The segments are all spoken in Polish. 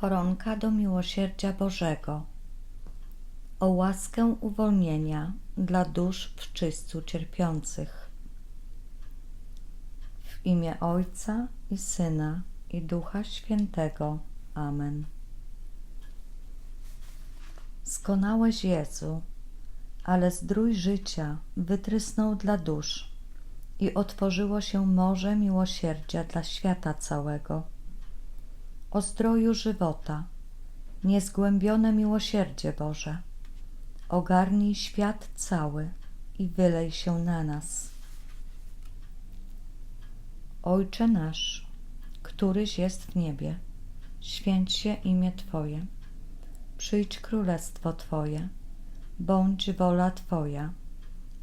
koronka do miłosierdzia Bożego, o łaskę uwolnienia dla dusz w czyśćcu cierpiących. W imię Ojca i Syna i Ducha Świętego. Amen. Skonałeś Jezu, ale zdrój życia wytrysnął dla dusz i otworzyło się morze miłosierdzia dla świata całego. O zdroju żywota, niezgłębione miłosierdzie Boże, ogarnij świat cały i wylej się na nas. Ojcze nasz, któryś jest w niebie, święć się imię Twoje, przyjdź królestwo Twoje, bądź wola Twoja,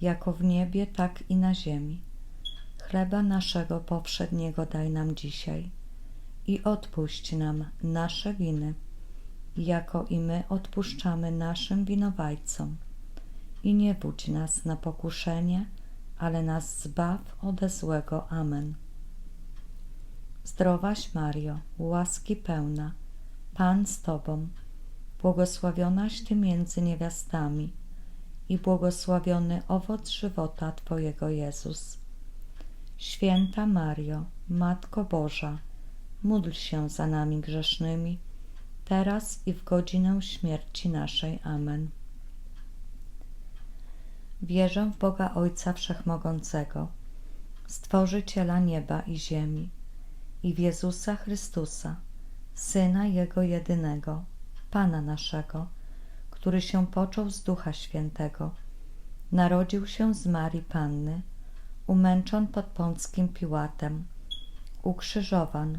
jako w niebie, tak i na ziemi. Chleba naszego powszedniego daj nam dzisiaj i odpuść nam nasze winy, jako i my odpuszczamy naszym winowajcom. I nie budź nas na pokuszenie, ale nas zbaw ode złego. Amen. Zdrowaś Mario, łaski pełna, Pan z Tobą, błogosławionaś Ty między niewiastami i błogosławiony owoc żywota Twojego Jezus. Święta Mario, Matko Boża, módl się za nami grzesznymi, teraz i w godzinę śmierci naszej. Amen. Wierzę w Boga Ojca Wszechmogącego, Stworzyciela nieba i ziemi i w Jezusa Chrystusa, Syna Jego jedynego, Pana naszego, który się począł z Ducha Świętego, narodził się z Marii Panny, umęczon pod Pąckim Piłatem, ukrzyżowan,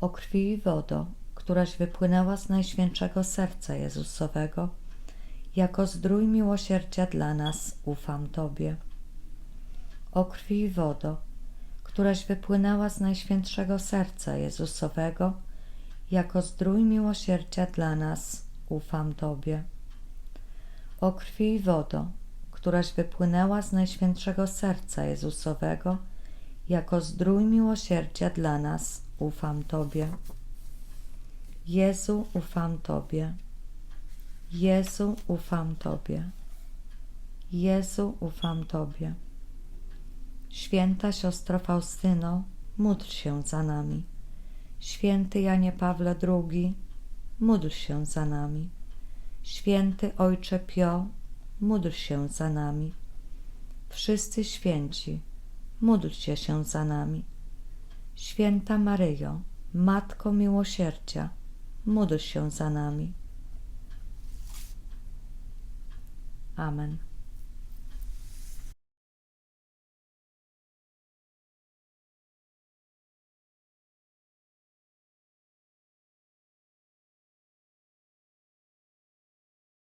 O krwi i wodo, któraś wypłynęła z Najświętszego Serca Jezusowego, jako zdrój miłosierdzia dla nas ufam Tobie. O krwi i wodo, któraś wypłynęła z Najświętszego Serca Jezusowego, jako zdrój miłosierdzia dla nas ufam Tobie. O krwi i wodo, któraś wypłynęła z Najświętszego Serca Jezusowego, jako zdrój miłosierdzia dla nas ufam Tobie. Jezu, ufam Tobie. Jezu, ufam Tobie. Jezu, ufam Tobie. Święta siostro Faustyno, módl się za nami. Święty Janie Pawle II, módl się za nami. Święty Ojcze Pio, módl się za nami. Wszyscy święci, módlcie się za nami. Święta Maryjo, Matko Miłosierdzia, módl się za nami. Amen.